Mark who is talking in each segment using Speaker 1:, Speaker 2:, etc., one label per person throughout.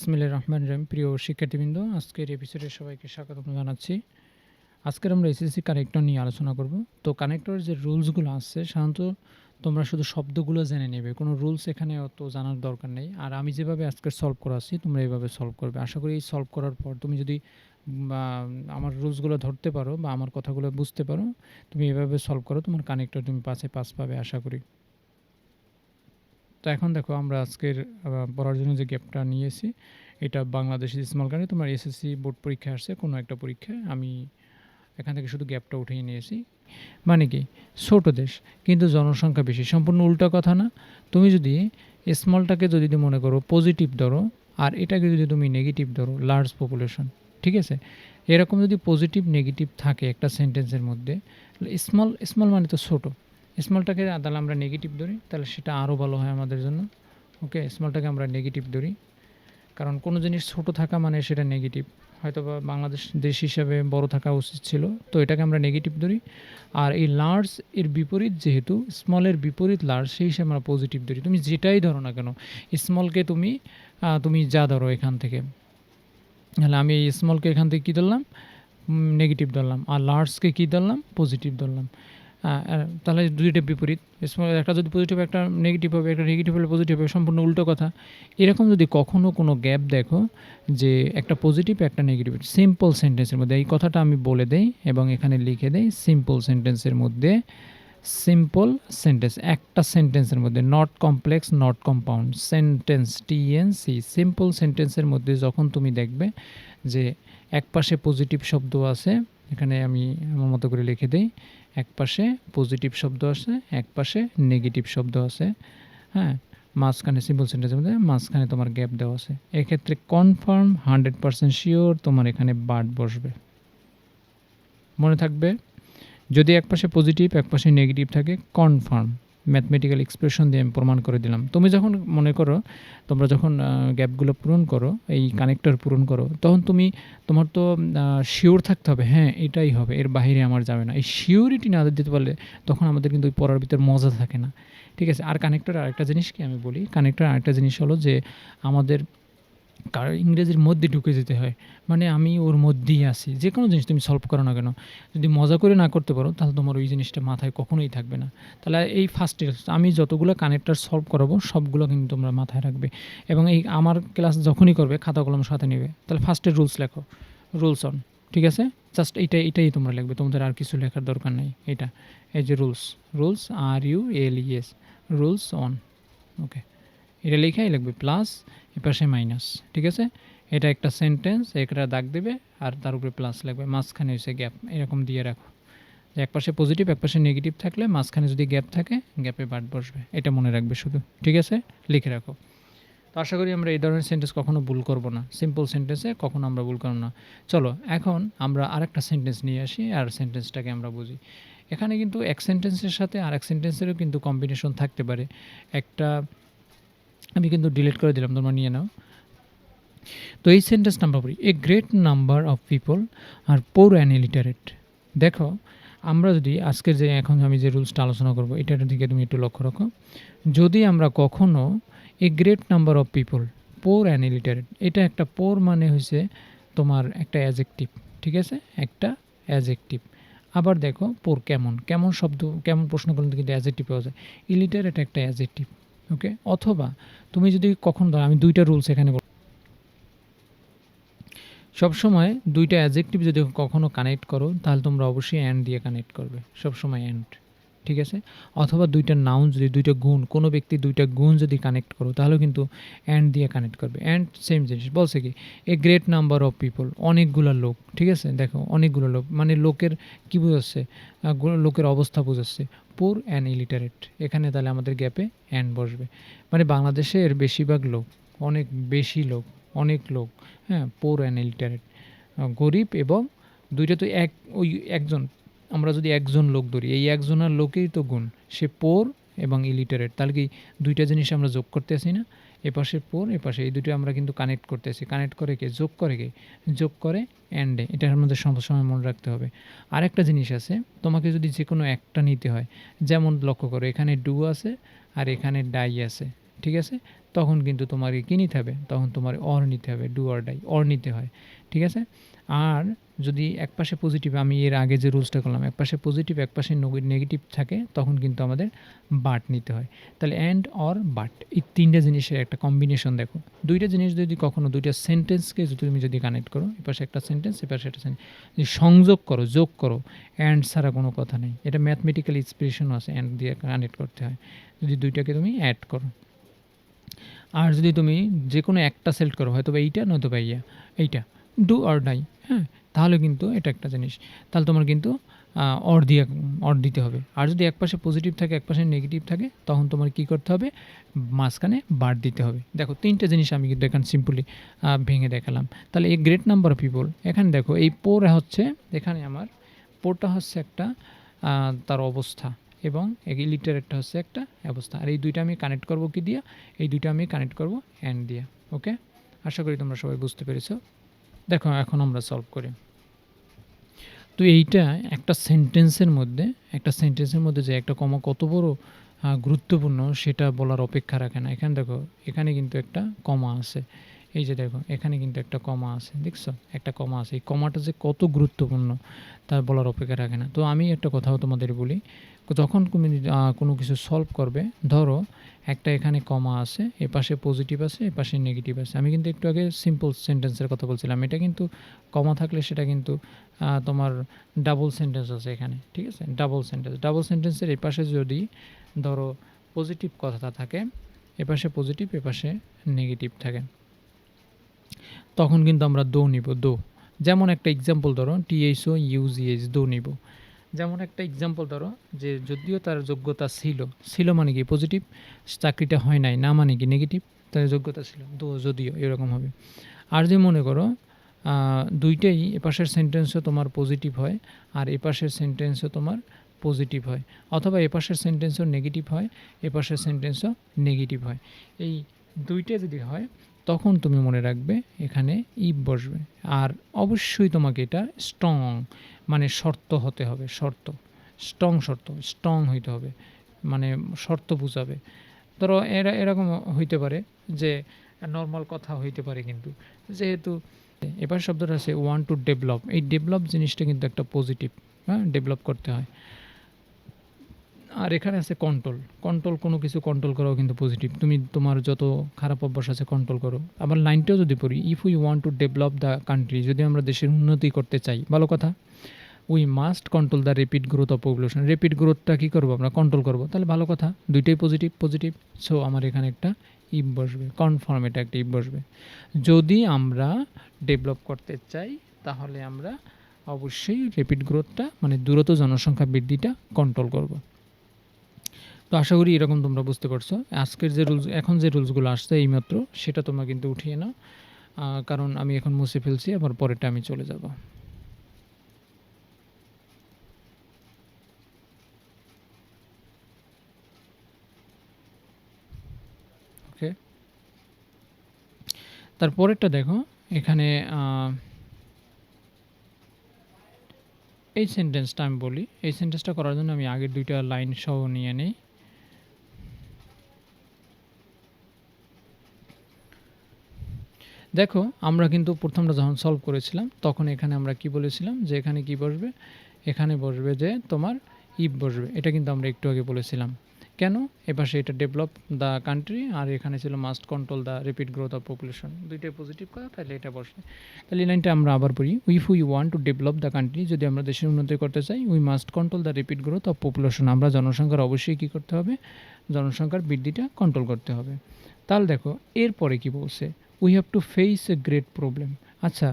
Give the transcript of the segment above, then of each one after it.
Speaker 1: বিসমিল্লাহ রহমান রহিম। প্রিয় শিক্ষার্থীবৃন্দ, আজকের এপিসোডে সবাইকে স্বাগতম জানাচ্ছি। আজকের আমরা এসএসসি কানেক্টর নিয়ে আলোচনা করব। তো কানেক্টরের যে রুলসগুলো আছে, সাধারণত তোমরা শুধু শব্দগুলো জেনে নেবে, কোনো রুলস এখানে অত জানার দরকার নেই। আর আমি যেভাবে আজকের সলভ করাচ্ছি, তোমরা এইভাবে সলভ করবে। আশা করি এই সলভ করার পর তুমি যদি আমার রুলসগুলো ধরতে পারো, বা আমার কথাগুলো বুঝতে পারো, তুমি এভাবে সলভ করো, তোমার কানেক্টর তুমি পাশে পাস পাবে, আশা করি। তো এখন দেখো আমরা আজকের পড়ার জন্য যে গ্যাপটা নিয়েছি, এটা বাংলাদেশ স্মল কারণে তোমার এসএসসি বোর্ড পরীক্ষা আসছে, কোনো একটা পরীক্ষায়। আমি এখান থেকে শুধু গ্যাপটা উঠিয়ে নিয়েছি। মানে কি? ছোট দেশ, কিন্তু জনসংখ্যা বেশি। সম্পূর্ণ উল্টো কথা না। তুমি যদি স্মলটাকে যদি মনে করো পজিটিভ ধরো, আর এটাকে যদি তুমি নেগেটিভ ধরো লার্জ পপুলেশন ঠিক আছে? এরকম যদি পজিটিভ নেগেটিভ থাকে একটা সেন্টেন্সের মধ্যে স্মল স্মল মানে তো ছোটো। স্মলটাকে তাহলে আমরা নেগেটিভ ধরি, তাহলে সেটা আরও ভালো হয় আমাদের জন্য। ওকে স্মলটাকে আমরা নেগেটিভ ধরি। কারণ কোনো জিনিস ছোট থাকা মানে সেটা নেগেটিভ হয়তো বা বাংলাদেশ দেশ হিসাবে বড় থাকা উচিত ছিল, তো এটাকে আমরা নেগেটিভ ধরি। আর এই লার্জ এর বিপরীত যেহেতু স্মলের বিপরীত লার্জ সেই হিসাবে আমরা পজিটিভ ধরি। তুমি যেটাই ধরো না কেন স্মলকে তুমি তুমি যা ধরো এখান থেকে। তাহলে আমি এই স্মলকে এখান থেকে কী ধরলাম? নেগেটিভ ধরলাম। আর লার্জকে কী ধরলাম? পজিটিভ ধরলাম। তাহলে দুইটা বিপরীত। একটা যদি পজিটিভ একটা নেগেটিভ হবে, একটা নেগেটিভ হলে পজিটিভ হবে, সম্পূর্ণ উল্টো কথা। এরকম যদি কখনও কোনো গ্যাপ দেখো যে একটা পজিটিভ একটা নেগেটিভ সিম্পল সেন্টেন্সের মধ্যে, এই কথাটা আমি বলে দেই এবং এখানে লিখে দেই সিম্পল সেন্টেন্সের মধ্যে সিম্পল সেন্টেন্স একটা সেন্টেন্সের মধ্যে not complex not compound sentence TNC simple সেন্টেন্সের মধ্যে যখন তুমি দেখবে যে এক পাশে পজিটিভ শব্দ আছে, এখানে আমি আমার মতো করে লিখে দিই এক পাশে পজিটিভ শব্দ আছে, এক পাশে নেগেটিভ শব্দ আছে হ্যাঁ? মাঝখানে সিম্পল সেন্টেন্সের মধ্যে মাঝখানে তোমার গ্যাপ দেওয়া আছে। এক্ষেত্রে কনফার্ম হান্ড্রেড পার্সেন্ট শিওর তোমার এখানে বার্ড বসবে। মনে থাকবে? যদি এক পাশে পজিটিভ এক পাশে নেগেটিভ থাকে কনফার্ম ম্যাথমেটিক্যাল এক্সপ্রেশন দিয়ে আমি প্রমাণ করে দিলাম। তুমি যখন মনে করো তোমরা যখন গ্যাপগুলো পূরণ করো এই কানেক্টর পূরণ করো তখন তুমি তোমার তো শিওর থাকতে হবে হ্যাঁ এটাই হবে এর বাইরে আমার যাবে না। এই শিওরিটি না দিতে পারলে তখন আমাদের কিন্তু ওই পড়ার ভিতরে মজা থাকে না। ঠিক আছে আর কানেক্টর আরেকটা জিনিস কি আমি বলি? কানেক্টর আরেকটা জিনিস হলো যে আমাদের কার ইংরেজির মধ্যে ঢুকে যেতে হয়। মানে আমি ওর মধ্যেই আছি। যে কোনো জিনিস তুমি সলভ করো না কেন। যদি মজা করে না করতে পারো, তাহলে তোমার ওই জিনিসটা মাথায় কখনোই থাকবে না। তাহলে এই ফার্স্টে আমি যতগুলো কানেক্টর সলভ করাবো, সবগুলো কিন্তু তোমরা মাথায় রাখবে। এবং এই আমার ক্লাস যখনই করবে, খাতা কলম সাথে নেবে। তাহলে ফার্স্টে রুলস লেখো। রুলস অন ঠিক আছে? জাস্ট এইটাই এটাই তোমরা লিখবে। তোমাদের আর কিছু লেখার দরকার নেই। এটা এই যে rules rules R U L E S rules on okay এটা লেখাই লাগবে। প্লাস এপাশে মাইনাস, ঠিক আছে? এটা একটা সেন্টেন্স একটা দাগ দেবে আর তার উপরে প্লাস লাগবে। মাঝখানে হচ্ছে গ্যাপ এরকম দিয়ে রাখো। এক পাশে পজিটিভ এক পাশে নেগেটিভ থাকলে মাঝখানে যদি গ্যাপ থাকে গ্যাপে বাদ বসবে। এটা মনে রাখবে শুধু, ঠিক আছে? লিখে রাখো। তো আশা করি আমরা এই ধরনের সেন্টেন্স কখনো ভুল করব না। সিম্পল সেন্টেন্সে কখনো আমরা ভুল করব না। চলো, এখন আমরা আরেকটা সেন্টেন্স নিয়ে আসি আর সেন্টেন্সটাকে আমরা বুঝি। এখানে কিন্তু এক সেন্টেন্সের সাথে আর এক সেন্টেন্সেরও কিন্তু কম্বিনেশন থাকতে পারে। একটা আমি কিন্তু ডিলিট করে দিলাম, তোমরা নিয়ে নাও। তো এই সেন্টেন্স নাম্বার পড়ি a great number of people are poor and illiterate দেখো, আমরা যদি আজকের যে এখন আমি যে রুলসটা আলোচনা করব, এটার দিকে তুমি একটু লক্ষ্য রাখো। যদি আমরা কখনো a great number of people poor and illiterate এটা একটা পোর মানে হয়েছে তোমার একটা অ্যাজেকটিভ ঠিক আছে? একটা অ্যাজেকটিভ আবার দেখো পোর কেমন? কেমন শব্দ, কেমন প্রশ্ন করলে কিন্তু অ্যাজেকটিভ পাওয়া যায়। ইলিটারেট একটা অ্যাজেকটিভ ওকে? অথবা তুমি যদি কখন ধরো, আমি দুইটা রুলস এখানে বল- সবসময় দুইটা অ্যাজেক্টিভ যদি কখনো কানেক্ট করো, তাহলে তোমরা অবশ্যই অ্যান্ড দিয়ে কানেক্ট করবে। সবসময় অ্যান্ড ঠিক আছে? অথবা দুইটা নাউন যদি, দুইটা গুণ, কোনো ব্যক্তি দুইটা গুণ যদি কানেক্ট করো, তাহলেও কিন্তু অ্যান্ড দিয়ে কানেক্ট করবে। অ্যান্ড সেম জিনিস, বলছে কি? A great number of people অনেকগুলো লোক, ঠিক আছে? দেখো, অনেকগুলো লোক মানে লোকের কী বোঝাচ্ছে? লোকের অবস্থা বোঝাচ্ছে। পুর অ্যান্ড ইলিটারেট এখানে তাহলে আমাদের গ্যাপে অ্যান্ড বসবে। মানে বাংলাদেশের বেশিরভাগ লোক, অনেক বেশি লোক, অনেক লোক হ্যাঁ পোর অ্যান্ড ইলিটারেট গরিব এবং দুইটা তো এক, ওই একজন আমরা যদি একজন লোক ধরি, এই একজনের লোকেই তো গুণ। সে পোর এবং ইলিটারেট তাহলে কি দুইটা জিনিস আমরা যোগ করতেছি না? এপাশে পোর এপাশে এই দুটো আমরা কিন্তু কানেক্ট করতেছি কানেক্ট করে কে? যোগ করে কে? যোগ করে অ্যান্ডে এটার মধ্যে সবসময় মনে রাখতে হবে। আরেকটা জিনিস আছে, তোমাকে যদি যে কোনো একটা নিতে হয়, যেমন লক্ষ্য করো, এখানে ডু আছে আর এখানে ডাই আছে, ঠিক আছে? তখন কিন্তু তোমার কী নিতে হবে? তখন তোমার অর নিতে হবে ডু অর ডাই অর নিতে হয়, ঠিক আছে? আর যদি এক পাশে পজিটিভ আমি এর আগে যে রুলসটা করলাম, এক পাশে পজিটিভ এক পাশে নেগেটিভ থাকে, তখন কিন্তু আমাদের বাট নিতে হয়। তাহলে অ্যান্ড অর বাট এই তিনটা জিনিসের একটা কম্বিনেশন দেখো। দুইটা জিনিস যদি কখনো, দুইটা সেন্টেন্সকে যদি তুমি যদি কানেক্ট করো, এ পাশে একটা সেন্টেন্স এ পাশে একটা সেন্টেন্স যদি সংযোগ করো, যোগ করো অ্যান্ড ছাড়া কোনো কথা নেই। এটা ম্যাথমেটিক্যাল এক্সপ্রেশনও আছে অ্যান্ড দিয়ে কানেক্ট করতে হয়। যদি দুইটাকে তুমি অ্যাড করো। আর যদি তুমি যে কোনো একটা সেলেক্ট করো হয়তো বা এইটা নয়তো বা ইয়া, এইটা ডু অর ডাই হ্যাঁ? তাহলে কিন্তু এটা একটা জিনিস। তাহলে তোমার কিন্তু অর দিয়ে, অর দিতে হবে। আর যদি এক পাশে পজিটিভ থাকে, এক পাশে নেগেটিভ থাকে, তখন তোমার কি করতে হবে? মাঝখানে বার দিতে হবে। দেখো, তিনটে জিনিস আমি কিন্তু এখানে সিম্পলি ভেঙে দেখালাম। তাহলে এই গ্রেট নাম্বার অফ পিপল এখানে দেখো, এই পোর হচ্ছে, এখানে আমার পোরটা হচ্ছে একটা তার অবস্থা এবং লিটার একটা হচ্ছে একটা অবস্থা। আর এই দুইটা আমি কানেক্ট করব কি দিয়া? এই দুইটা আমি কানেক্ট করব অ্যান্ড দিয়া ওকে আশা করি তোমরা সবাই বুঝতে পেরেছ। দেখো, এখন আমরা সলভ করি। তো এইটা একটা সেন্টেন্সের মধ্যে, একটা সেন্টেন্সের মধ্যে যে একটা কমা কত বড় গুরুত্বপূর্ণ সেটা বলার অপেক্ষা রাখে না। এখানে দেখো, এখানে কিন্তু একটা কমা আছে। এই যে দেখো, এখানে কিন্তু একটা কমা আছে, দেখছ? একটা কমা আছে। এই কমাটা যে কত গুরুত্বপূর্ণ, তা বলার অপেক্ষা রাখে না। তো আমি একটা কথাও তোমাদের বলি। যখন তুমি কোনো কিছু সলভ করবে। ধরো, একটা এখানে কমা আছে, এ পাশে পজিটিভ আছে, এ পাশে নেগেটিভ আছে। আমি কিন্তু একটু আগে সিম্পল সেন্টেন্সের কথা বলছিলাম। এটা কিন্তু কমা থাকলে সেটা কিন্তু তোমার ডাবল সেন্টেন্স আছে এখানে, ঠিক আছে? ডাবল সেন্টেন্স ডাবল সেন্টেন্সের এ পাশে যদি, ধরো পজিটিভ কথাটা থাকে, এ পাশে পজিটিভ এ পাশে নেগেটিভ থাকে। তখন কিন্তু আমরা দো নিব, দো। যেমন একটা এক্সাম্পল ধরো টিএইচও ইউজিএইচ দো নিব। যেমন একটা এক্সাম্পল ধরো, যে যদিও তার যোগ্যতা ছিল ছিল মানে কি পজিটিভ চাকরিটা হয় নাই, না মানে কি নেগেটিভ তার যোগ্যতা ছিল। তো যদিও এরকম হবে। আর যে মনে করো দুইটাই এপাশের সেন্টেন্সও তোমার পজিটিভ হয়, আর এপাশের সেন্টেন্সও তোমার পজিটিভ হয়। অথবা এপাশের সেন্টেন্সও নেগেটিভ হয়, এপাশের সেন্টেন্সও নেগেটিভ হয়। এই দুইটা যদি হয় তখন তুমি মনে রাখবে এখানে ইব বসবে। আর অবশ্যই তোমাকে এটা স্ট্রং মানে শর্ত হতে হবে, শর্ত। স্ট্রং শর্ত স্ট্রং হইতে হবে মানে শর্ত বুঝাবে। ধরো এরা, এরকম হইতে পারে যে নর্মাল কথা হইতে পারে কিন্তু। যেহেতু এবার শব্দটা আছে ওয়ান টু ডেভেলপ এই ডেভেলপ জিনিসটা কিন্তু একটা পজিটিভ হ্যাঁ ডেভেলপ করতে হয়। আর এখানে আছে কন্ট্রোল কন্ট্রোল কোনো কিছু কন্ট্রোল করাও কিন্তু পজিটিভ তুমি তোমার যত খারাপ অভ্যাস আছে কন্ট্রোল করো। আবার লাইনটাও যদি পড়ি if we want to develop the country যদি আমরা দেশের উন্নতি করতে চাই, ভালো কথা। We must control the rapid growth of population rapid গ্রোথটা কী করব আমরা? কন্ট্রোল করব। তাহলে ভালো কথা, দুইটাই পজিটিভ পজিটিভ সো আমার এখানে একটা ইপ বসবে। কনফার্ম এটা একটা ইপ বসবে। যদি আমরা ডেভেলপ করতে চাই, তাহলে আমরা অবশ্যই রেপিড গ্রোথটা মানে দ্রুত জনসংখ্যা বৃদ্ধিটা কন্ট্রোল করব। তো আশা করি এরকম তোমরা বুঝতে পারছ। আজকের যে রুলস এখন যে রুলসগুলো আসছে এইমাত্র, সেটা তোমরা কিন্তু উঠিয়ে না কারণ আমি এখন মুছে ফেলছি, আবার পরেরটা আমি চলে যাব। ওকে। তারপরেরটা দেখো, এখানে এই সেন্টেন্সটা আমি বলি। এই সেন্টেন্সটা করার জন্য আমি আগের দুইটা লাইন সহ নিয়ে নিই। দেখো, আমরা কিন্তু প্রথমটা যখন সলভ করেছিলাম, তখন এখানে আমরা কি বলেছিলাম? যে এখানে কি বসবে? এখানে বসবে যে তোমার ইফ বসবে। এটা কিন্তু আমরা একটু আগে বলেছিলাম। কেন? এপাশে এটা ডেভেলপ দ্য কান্ট্রি আর এখানে ছিল must control the rapid growth of population দুইটাই পজিটিভ কথা, তাহলে এটা বসে তাহলে এই লাইনটা আমরা আবার পড়ি। If we want to develop the country যদি আমরা দেশের উন্নতি করতে চাই we must control the rapid growth of population আমরা জনসংখ্যার অবশ্যই কী করতে হবে? জনসংখ্যার বৃদ্ধিটা কন্ট্রোল করতে হবে। তাহলে দেখো, এরপরে কি বলছে? We have to face a great problem আচ্ছা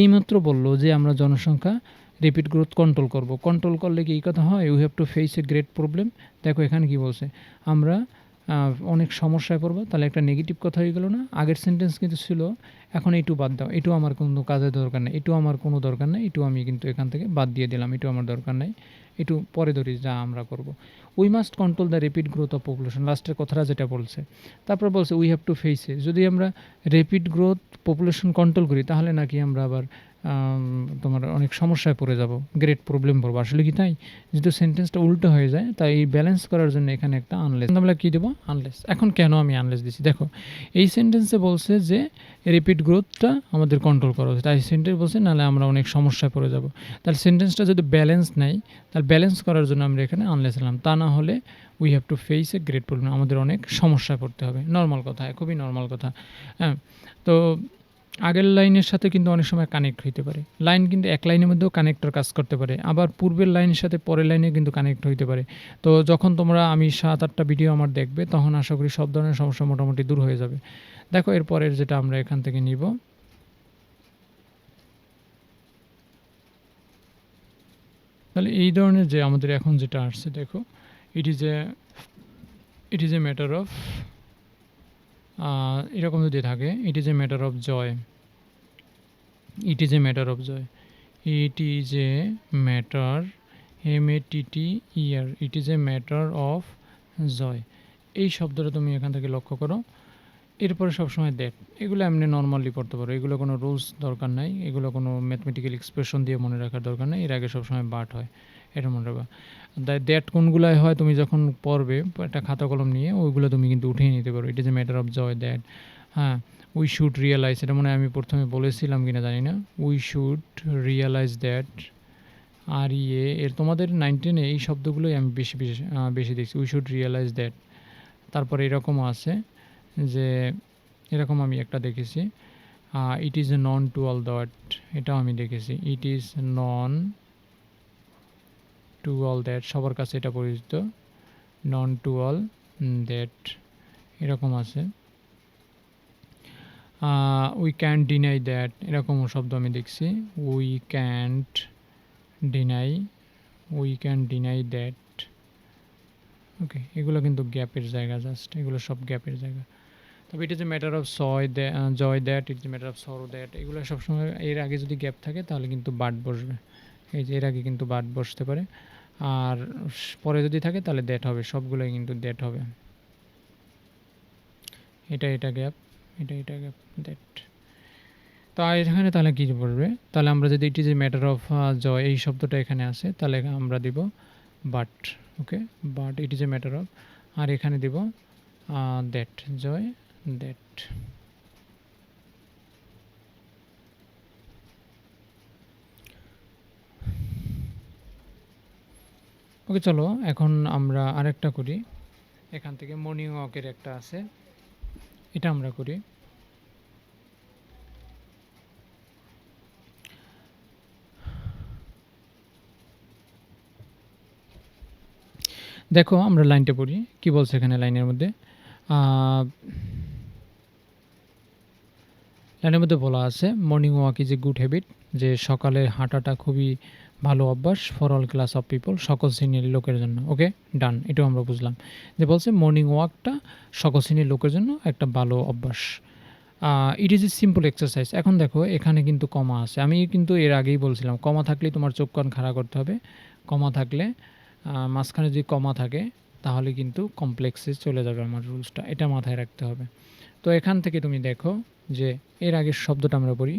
Speaker 1: এইমাত্র বলল যে আমরা জনসংখ্যা রেপিড গ্রোথ কন্ট্রোল করব। কন্ট্রোল করলে কি এই কথা হয়? We have to face a great problem দেখো এখানে কি বলছে। আমরা অনেক সমস্যায় পড়ব, তাহলে একটা নেগেটিভ কথা হয়ে গেলো না? আগের সেন্টেন্স কিন্তু ছিল, এখন এইটু বাদ দাও। এটু আমার কোনো কাজের দরকার নেই। এটু আমার কোনো দরকার নেই। এটু আমি কিন্তু এখান থেকে বাদ দিয়ে দিলাম। এটু আমার দরকার নেই। একটু পরে ধরি যা আমরা করব। We must control the rapid growth of population লাস্টের কথাটা যেটা বলছে। তারপর বলছে উই হ্যাভ টু ফেস যদি আমরা রেপিড গ্রোথ পপুলেশন কন্ট্রোল করি, তাহলে নাকি আমরা আবার তোমার অনেক সমস্যায় পড়ে যাব। গ্রেট প্রবলেম পড়ব। আসলে কি তাই? যেহেতু সেন্টেন্সটা উল্টো হয়ে যায়, তাই এই ব্যালেন্স করার জন্য এখানে একটা আনলেস আমরা কী দেবো আনলেস। এখন কেন আমি আনলেস দিছি? দেখো, এই সেন্টেন্সে বলছে যে রিপিট গ্রোথটা আমাদের কন্ট্রোল করা উচিত। তাই সেন্টেন্স বলছে নাহলে আমরা অনেক সমস্যায় পড়ে যাব। তাহলে সেন্টেন্সটা যদি ব্যালেন্স নেয়, তাহলে ব্যালেন্স করার জন্য আমরা এখানে আনলেস দিলাম। তা না হলে we have to face a great problem. আমাদের অনেক সমস্যায় পড়তে হবে। নর্মাল কথা, খুবই নর্মাল কথা। হ্যাঁ? তো আগের লাইনের সাথে কিন্তু অনেক সময় কানেক্ট হইতে পারে। লাইন কিন্তু এক লাইনের মধ্যেও কানেক্টর কাজ করতে পারে। আবার পূর্বের লাইনের সাথে পরের লাইনে কিন্তু কানেক্ট হইতে পারে। তো যখন তোমরা আমি সাত আটটা ভিডিও আমার দেখবে তখন আশা করি সব ধরনের সমস্যা মোটামুটি দূর হয়ে যাবে। দেখো এরপরের যেটা আমরা এখান থেকে নিব তাহলে এই ধরনের যে আমাদের এখন যেটা আসছে দেখো, it is a it is a matter of এরকম যদি থাকে, it is a matter of joy. It is a matter of joy. It is a matter M A T T E R it is a matter of joy. এই শব্দটা তুমি এখান থেকে লক্ষ্য করো। এরপরে সবসময় দ্যাট। এগুলো এমনি নর্মালি পড়তে পারো। এগুলো কোনো রুলস দরকার নাই। এগুলো কোনো ম্যাথমেটিক্যাল এক্সপ্রেশন দিয়ে মনে রাখার দরকার নেই এর আগে সবসময় বাট হয়। এটা মনে রাখবা। দ্যাট কোনগুলায় হয় তুমি যখন পড়বে একটা খাতা কলম নিয়ে ওইগুলো তুমি কিন্তু উঠিয়ে নিতে পারো। It is a matter of joy that হ্যাঁ, উই শুড রিয়েলাইজ এটা মনে হয় আমি প্রথমে বলেছিলাম কিনা জানি না। উই শুড রিয়েলাইজ দ্যাট আর ইয়ে এর তোমাদের 9, 10 এ এই শব্দগুলোই আমি বেশি, বেশি বেশি দেখছি। We should realise that. তারপরে এরকমও আছে যে এরকম আমি একটা দেখেছি। It is a known to all that এটাও আমি দেখেছি। It is known to all that সবার কাছে এটা পরিচিত। নন টু অল দ্যাট এরকম আছে। উই ক্যান্ট ডিনাই দ্যাট এরকমও শব্দ আমি দেখছি। We can't deny we can deny that okay এগুলো কিন্তু গ্যাপের জায়গা জাস্ট এগুলো সব গ্যাপের জায়গা তবে it is a matter of সয় joy that it is matter of sorrow that এগুলো সবসময় এর আগে যদি গ্যাপ থাকে তাহলে কিন্তু বাট বসবে এই যে এর আগে কিন্তু বাট বসতে পারে। আর পরে যদি থাকে তাহলে দ্যাট হবে, সবগুলোই কিন্তু দ্যাট হবে। এটা এটা গ্যাপ এটা এটা গ্যাপ দ্যাট তো এখানে তাহলে কী পড়বে? তাহলে আমরা যদি it is a matter of joy, এই শব্দটা এখানে আসে তাহলে আমরা দিব but okay but it is a matter of আর এখানে দিব দ্যাট জয় দ্যাট ওকে, চলো, এখন আমরা আরেকটা করি। এখান থেকে মর্নিং ওয়াকের একটা আছে। এটা আমরা করি। দেখো, আমরা লাইনটা পড়ি। কি বলছে এখানে লাইনের মধ্যে? লাইনের মধ্যে বলা আছে, morning walk is a good habit, যে সকালে হাঁটাটা খুবই ভালো অভ্যাস for all class of people সকল শ্রেণির লোকের জন্য ওকে ডান এটাও আমরা বুঝলাম। যে বলছে মর্নিং ওয়াকটা সকল শ্রেণির লোকের জন্য একটা ভালো অভ্যাস। It is a simple exercise এখন দেখো, এখানে কিন্তু কমা আছে। আমি কিন্তু এর আগেই বলছিলাম কমা থাকলে তোমার চোখ কান খাড়া করতে হবে। কমা থাকলে মাঝখানে যদি কমা থাকে, তাহলে কিন্তু কমপ্লেক্সে চলে যাবে আমার রুলসটা এটা মাথায় রাখতে হবে। তো এখান থেকে তুমি দেখো যে, এর আগের শব্দটা আমরা পড়ি।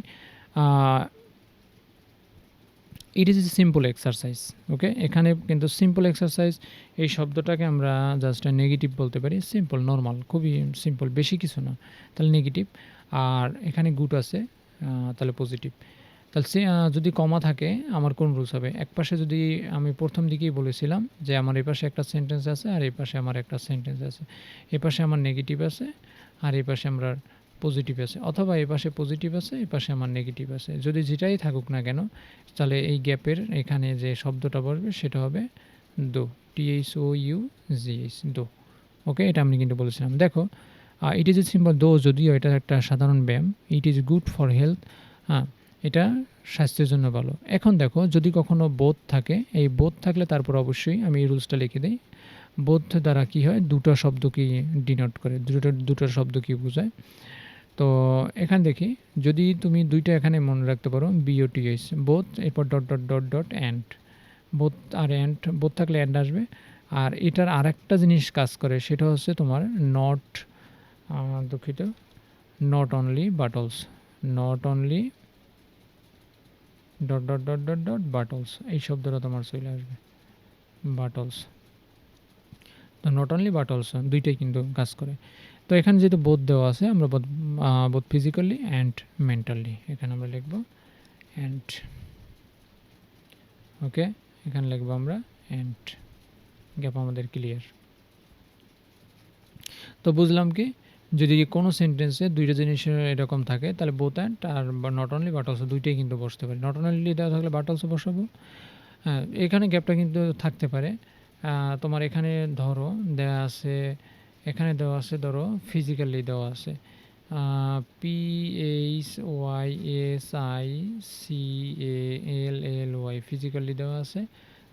Speaker 1: It is a simple exercise okay এখানে কিন্তু সিম্পল এক্সারসাইজ এই শব্দটাকে আমরা জাস্ট নেগেটিভ বলতে পারি। সিম্পল নর্মাল খুবই সিম্পল বেশি কিছু না। তাহলে নেগেটিভ আর এখানে গুড আছে তাহলে পজিটিভ তাহলে সে যদি কমা থাকে, আমার কোন রুলস হবে? এক পাশে যদি আমি প্রথম দিকেই বলেছিলাম যে আমার এই পাশে একটা সেন্টেন্স আছে, আর এই পাশে আমার একটা সেন্টেন্স আছে। এ পাশে আমার নেগেটিভ আছে, আর এই পাশে আমরা পজিটিভ আছে, অথবা এই পাশে পজিটিভ আছে, এই পাশে আমার নেগেটিভ আছে। যদি যেটাই থাকুক না কেন, তাহলে এই গ্যাপের এখানে যে শব্দটা বসবে সেটা হবে দো টিএইচ ও ইউ জিএইচ দো। ওকে এটা আমি কিন্তু বলেছিলাম। দেখো ইট ইজ এ সিম্পল দো যদিও এটা একটা সাধারণ ব্যায়াম it is good for health হ্যাঁ এটা স্বাস্থ্যের জন্য ভালো। এখন দেখো, যদি কখনো বোধ থাকে, এই বোধ থাকলে তারপর অবশ্যই আমি এই রুলসটা লিখে দিই। বোধ দ্বারা কি হয়, দুটো শব্দ কি ডিনোট করে, দুটো দুটো শব্দ কি বোঝায়। তো এখানে দেখি, যদি তুমি দুইটা এখানে মনে রাখতে পারো বিওটিএস বোধ এরপর dot dot dot dot and both R and বোধ থাকলে অ্যান্ড আসবে। আর এটার আর একটা জিনিস কাজ করে, সেটা হচ্ছে তোমার নট দুঃখিত not only but also not only dot dot dot dot dot but also এই শব্দটা তোমার চলে আসবে বাটলস তো নট অনলি বাটলস দুইটাই কিন্তু কাজ করে। তো এখানে যেহেতু বোধ দেওয়া আছে, আমরা বোধ বোধ ফিজিক্যালি অ্যান্ড মেন্টালি এখানে আমরা লিখব অ্যান্ড ওকে এখানে লিখব আমরা অ্যান্ড গ্যাপ আমাদের ক্লিয়ার তো বুঝলাম কি, যদি কোনো সেন্টেন্সে দুইটা জিনিস এরকম থাকে, তাহলে বোথ অ্যান্ড আর নট অনলি বাট অলসো দুইটাই কিন্তু বসতে পারে। নট অনলি দেওয়া থাকলে বাট অলসো বসাবো। হ্যাঁ এখানে গ্যাপটা কিন্তু থাকতে পারে। তোমার এখানে ধরো দেওয়া আছে এখানে দেওয়া আছে, ধরো ফিজিক্যালি দেওয়া আছে। P H Y S I C A L L Y physically দেওয়া আছে।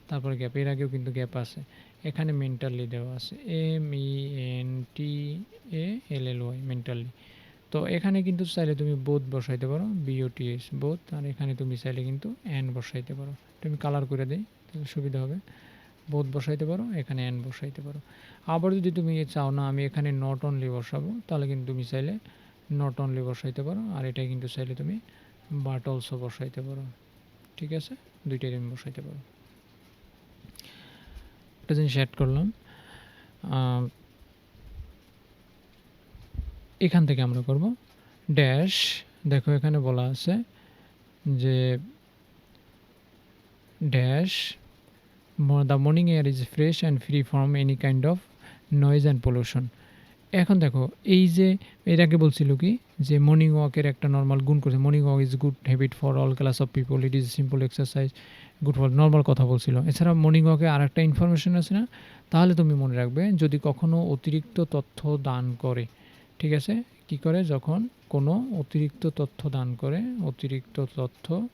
Speaker 1: তারপর গ্যাপ এর আগেও কিন্তু গ্যাপ আছে। এখানে মেন্টালি দেওয়া আছে। M E N T A L L Y mentally তো এখানে কিন্তু চাইলে তুমি বোধ বসাইতে পারো বিওটিএস বোধ আর এখানে তুমি চাইলে কিন্তু অ্যান বসাইতে পারো। তুমি কালার করে দিই সুবিধা হবে। বোধ বসাইতে পারো, এখানে অ্যান বসাইতে পারো। আবার যদি তুমি চাও না, আমি এখানে নট অনলি বসাবো, তাহলে কিন্তু তুমি চাইলে নট অনলি বসাইতে পারো, আর এটা কিন্তু চাইলে তুমি বাট অলসো বসাইতে পারো। ঠিক আছে? দুইটাই তুমি বসাইতে পারো। একটা জিনিস অ্যাড করলাম। এখান থেকে আমরা করব। ড্যাশ দেখো এখানে বলা আছে যে dash the morning air is fresh and free from any kind of noise and pollution এখন দেখো, এই যে এর আগে বলছিল কি, যে মর্নিং ওয়াকের একটা নর্মাল গুণ করছে। Morning walk is good habit for all class of people it is simple exercise good for normal কথা বলছিল। এছাড়া মর্নিং ওয়াকে আর একটা ইনফরমেশন আছে না? তাহলে তুমি মনে রাখবে, যদি কখনো অতিরিক্ত তথ্য দান করে, ঠিক আছে? কি করে? যখন কোনো অতিরিক্ত তথ্য দান করে, অতিরিক্ত তথ্য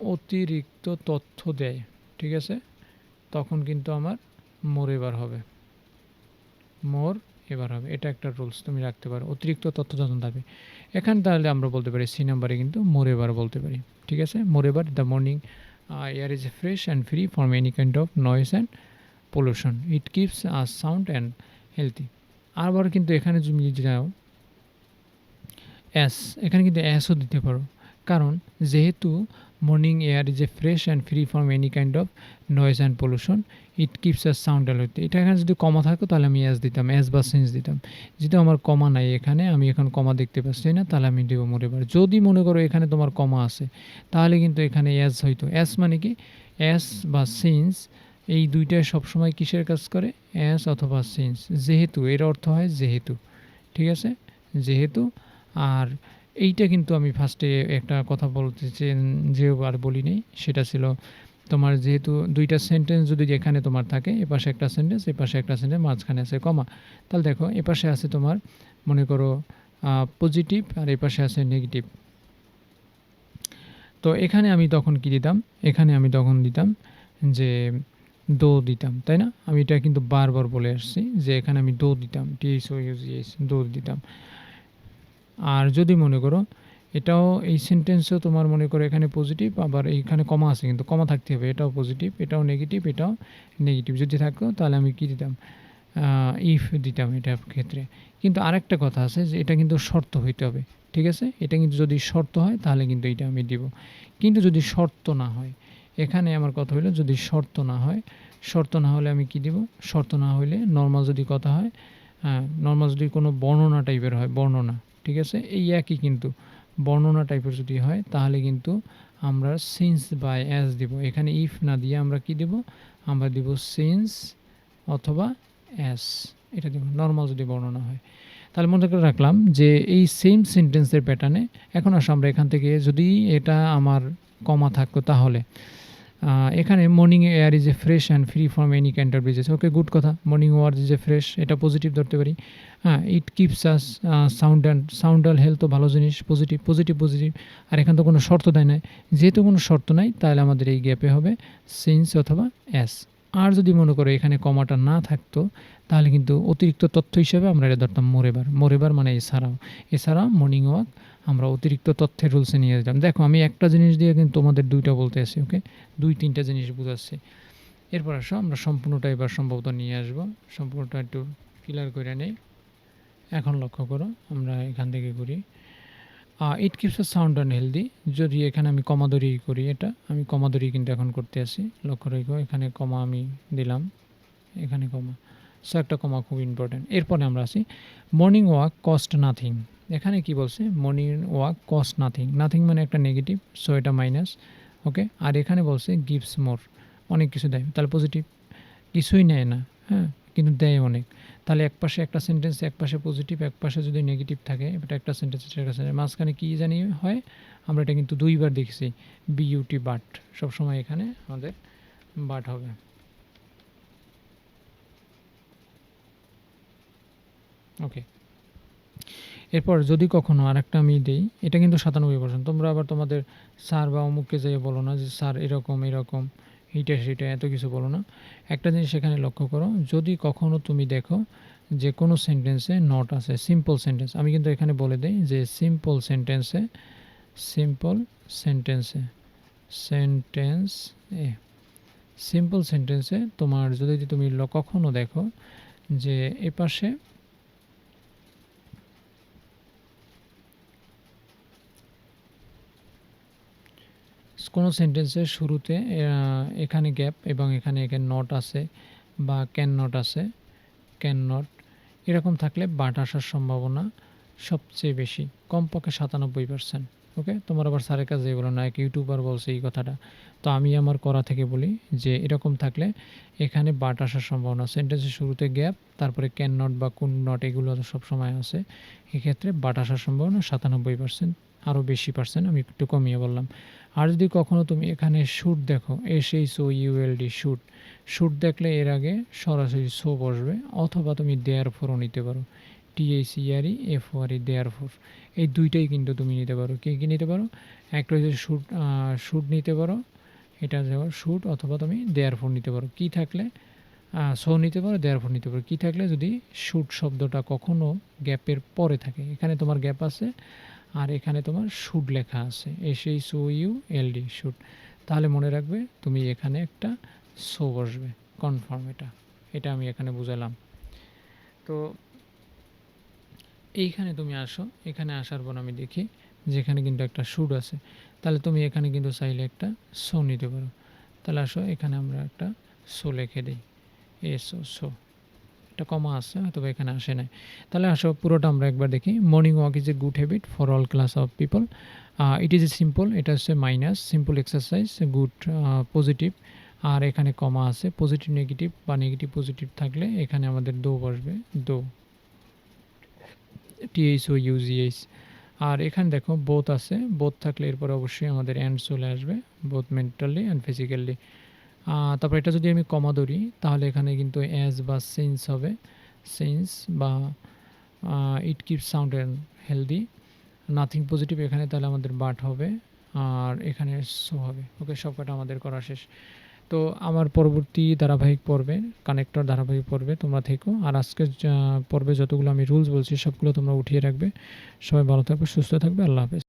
Speaker 1: অতিরিক্ত তথ্য দেয়, ঠিক আছে? তখন কিন্তু আমার মোর এবার হবে। মোর এবার হবে। এটা একটা রুলস তুমি রাখতে পারো। অতিরিক্ত তথ্য যখন থাকবে। এখানে তাহলে আমরা বলতে পারি সি নাম্বারে কিন্তু মোর এবার বলতে পারি, ঠিক আছে? মোর এবার the morning air is fresh and free from any kind of noise and pollution it keeps us sound and healthy আবার কিন্তু এখানে তুমি যদি যাও অ্যাস এখানে কিন্তু অ্যাসও দিতে পারো। কারণ যেহেতু morning air is a fresh and free from any kind of noise and pollution it keeps us sound হইতে এটা এখানে যদি কমা থাকতো তাহলে আমি অ্যাস দিতাম অ্যাস বা সেন্স দিতাম। যেহেতু আমার কমা নাই এখানে, আমি এখন কমা দেখতে পাচ্ছি না? তাহলে আমি দেবো মোরেবার যদি মনে করো এখানে তোমার কমা আছে, তাহলে কিন্তু এখানে অ্যাস হইতো। অ্যাস মানে কি? অ্যাস বা সেন্স এই দুইটাই সবসময় কিসের কাজ করে? অ্যাস অথবা সেন্স যেহেতু, এর অর্থ হয় যেহেতু। ঠিক আছে? যেহেতু আর এইটা কিন্তু আমি ফার্স্টে একটা কথা বলতে যে আর বলিনি, সেটা ছিল তোমার যেহেতু দুইটা সেন্টেন্স যদি এখানে তোমার থাকে এপাশে একটা সেন্টেন্স এপাশে একটা সেন্টেন্স মাঝখানে আছে কমা তাহলে দেখো এপাশে আছে তোমার, মনে করো পজিটিভ আর এপাশে আছে নেগেটিভ তো এখানে আমি তখন কি দিতাম? এখানে আমি তখন দিতাম যে দো দিতাম, তাই না? আমি এটা কিন্তু বারবার বলে আসছি যে এখানে আমি দো দিতাম টিএস ইউজিএস দো দিতাম। আর যদি মনে করো, এটাও এই সেন্টেন্সও তোমার মনে করো এখানে পজিটিভ আবার এইখানে কমা আছে, কিন্তু কমা থাকতে হবে, এটাও পজিটিভ এটাও নেগেটিভ এটাও নেগেটিভ যদি থাকতো, তাহলে আমি কী দিতাম? ইফ দিতাম এটার ক্ষেত্রে। কিন্তু আরেকটা কথা আছে যে এটা কিন্তু শর্ত হইতে হবে, ঠিক আছে? এটা কিন্তু যদি শর্ত হয়, তাহলে কিন্তু এটা আমি দিব। কিন্তু যদি শর্ত না হয়, এখানে আমার কথা হইল যদি শর্ত না হয়, শর্ত না হলে আমি কি দিব? শর্ত না হইলে নর্মাল যদি কথা হয় হ্যাঁ নর্মাল যদি কোনো বর্ণনা টাইপের হয়, বর্ণনা ঠিক আছে? এই একই কিন্তু বর্ণনা টাইপের যদি হয়, তাহলে কিন্তু আমরা সিন্স বাই অ্যাস দিব। এখানে ইফ না দিয়ে আমরা কি দেব? আমরা দিব সিন্স অথবা অ্যাস এটা দিব নর্মাল যদি বর্ণনা হয়। তাহলে মনে করে রাখলাম যে এই সেম সেন্টেন্সের প্যাটার্নে এখন আসো, আমরা এখান থেকে যদি এটা আমার কমা থাকতো তাহলে। এখানে morning air is a fresh and free from any canter bridges okay good কথা। Morning air is a fresh এটা পজিটিভ ধরতে পারি। হ্যাঁ it keeps us sound and sound and হেলথও ভালো জিনিস পজিটিভ পজিটিভ পজিটিভ আর এখানে তো কোনো শর্ত দেয় না যেহেতু কোনো শর্ত নাই, তাহলে আমাদের এই গ্যাপে হবে সিন্স অথবা অ্যাস আর যদি মনে করো এখানে কমাটা না থাকতো, তাহলে কিন্তু অতিরিক্ত তথ্য হিসেবে আমরা এটা ধরতাম মোরেবার। মোরেবার মানে এছাড়াও। এছাড়া মর্নিং ওয়াক আমরা অতিরিক্ত তথ্যের রুলসে নিয়ে যেতাম দেখো, আমি একটা জিনিস দিয়ে কিন্তু তোমাদের দুইটা বলতে আসি ওকে দুই, তিনটা জিনিস বুঝাচ্ছি। এরপর আসো, আমরা সম্পূর্ণটা এবার সম্ভবত নিয়ে আসব। সম্পূর্ণটা একটু ক্লিয়ার করে নেই। এখন লক্ষ্য করো, আমরা এখান থেকে করি it keeps a sound and healthy যদি এখানে আমি কমাদরি করি এটা, আমি কমাদরি কিন্তু এখন করতে আসি। লক্ষ্য রেখো, এখানে কমা আমি দিলাম। এখানে কমা সো একটা কমা খুব ইম্পর্টেন্ট এরপরে আমরা আসি। মর্নিং ওয়াক কস্ট নাথিং এখানে কি বলছে? Morning walk cost nothing. Nothing মানে একটা নেগেটিভ, সো এটা মাইনাস, ওকে? আর এখানে বলছে গিভস মোর, অনেক কিছু দেয়। তাহলে পজিটিভ কিছুই নেয় না হ্যাঁ? কিন্তু দেয় অনেক। তাহলে এক পাশে একটা সেন্টেন্স এক পাশে পজিটিভ এক পাশে যদি নেগেটিভ থাকে, এটা একটা সেন্টেন্স একটা সেন্টেন্স মাঝখানে কী জানি হয়? আমরা এটা কিন্তু দুইবার দেখেছি। বিইউটি বাট সবসময় এখানে আমাদের বাট হবে। ওকে। এরপর যদি কখনো আরেকটা আমি দিই, এটা কিন্তু সাতানব্বই পার্সেন্ট তোমরা আবার তোমাদের স্যার বা অমুককে যেয়ে বলো না যে, স্যার, এরকম এরকম, এইটা, সেটা, এত কিছু বলো না। একটা জিনিস এখানে লক্ষ্য করো, যদি কখনো তুমি দেখো যে কোনো সেন্টেন্সে নট আছে সিম্পল সেন্টেন্স আমি কিন্তু এখানে বলে দিই যে সিম্পল সেন্টেন্সে সিম্পল সেন্টেন্সে সেন্টেন্স এ সিম্পল সেন্টেন্সে তোমার যদি তুমি ল- কখনো দেখো যে এ পাশে কোনো সেন্টেন্সের শুরুতে এখানে গ্যাপ এবং এখানে এখানে নট আছে বা ক্যান নট আছে ক্যান নট এরকম থাকলে বাট আসার সম্ভাবনা সবচেয়ে বেশি, কমপক্ষে সাতানব্বই পার্সেন্ট ওকে তোমার আবার স্যারের কাছে বলো, না, এক ইউটিউবার বলছে এই কথাটা। তো আমি আমার করা থেকে বলি যে, এরকম থাকলে এখানে বাট আসার সম্ভাবনা সেন্টেন্সের শুরুতে গ্যাপ তারপরে ক্যান নট বা কোন নট এগুলো সবসময় আছে। এক্ষেত্রে বাট আসার সম্ভাবনা সাতানব্বই পার্সেন্ট আরও বেশি পার্সেন্ট আমি একটু কমিয়ে বললাম। আর যদি কখনো তুমি এখানে শ্যুট দেখো S H O U L D should should দেখলে এর আগে সরাসরি শো বসবে, অথবা তুমি দেয়ার ফোরও নিতে পারো। টিএসিআরই এফ ওয়ারি দেয়ার ফোর এই দুইটাই কিন্তু তুমি নিতে পারো। কী কী নিতে পারো? একটা হচ্ছে শ্যুট শ্যুট নিতে পারো, এটা যাওয়ার শ্যুট অথবা তুমি দেয়ার ফোর নিতে পারো। কী থাকলে? শো নিতে পারো, দেয়ার ফোর নিতে পারো। কী থাকলে? যদি শ্যুট শব্দটা কখনো গ্যাপের পরে থাকে, এখানে তোমার গ্যাপ আছে আর এখানে তোমার শুট লেখা আছে এস এই so U L D should তাহলে মনে রাখবে তুমি এখানে একটা শো বসবে কনফার্ম এটা। এটা আমি এখানে বুঝালাম। তো এইখানে তুমি আসো, এখানে আসার পর আমি দেখি যেখানে কিন্তু একটা শুট আছে। তাহলে তুমি এখানে কিন্তু চাইলে একটা শো নিতে পারো। তাহলে আসো, এখানে আমরা একটা শো লিখে দিই। এসো শো একটা কমা আছে হয়তো এখানে আসে নাই। তাহলে আসো, পুরোটা আমরা একবার দেখি। Morning walk is a good habit for all class of people it is a simple এটা হচ্ছে minus simple exercise good positive আর এখানে কমা আছে পজিটিভ নেগেটিভ বা নেগেটিভ পজিটিভ থাকলে এখানে আমাদের দো বসবে, দো। টিএইচ ও ইউজিএইচ আর এখানে দেখো বোথ আছে। বোথ থাকলে এরপর অবশ্যই আমাদের অ্যান্ড চলে আসবে বোথ মেন্টালি অ্যান্ড ফিজিক্যালি তারপর এটা যদি আমি কমা ধরি, তাহলে এখানে কিন্তু অ্যাজ বা সেন্স হবে। সেন্স বা it keep sound and healthy nothing positive এখানে তাহলে আমাদের বাট হবে, আর এখানে সো হবে। ওকে সবকটা আমাদের করা শেষ। তো আমার পরবর্তী ধারাবাহিক পর্বে কানেক্টর ধারাবাহিক পর্বে তোমরা থেকো। আর আজকের যা- পর্বে যতগুলো আমি রুলস বলছি, সবগুলো তোমরা উঠিয়ে রাখবে। সবাই ভালো থাকবে, সুস্থ থাকবে, আল্লাহ হাফেজ।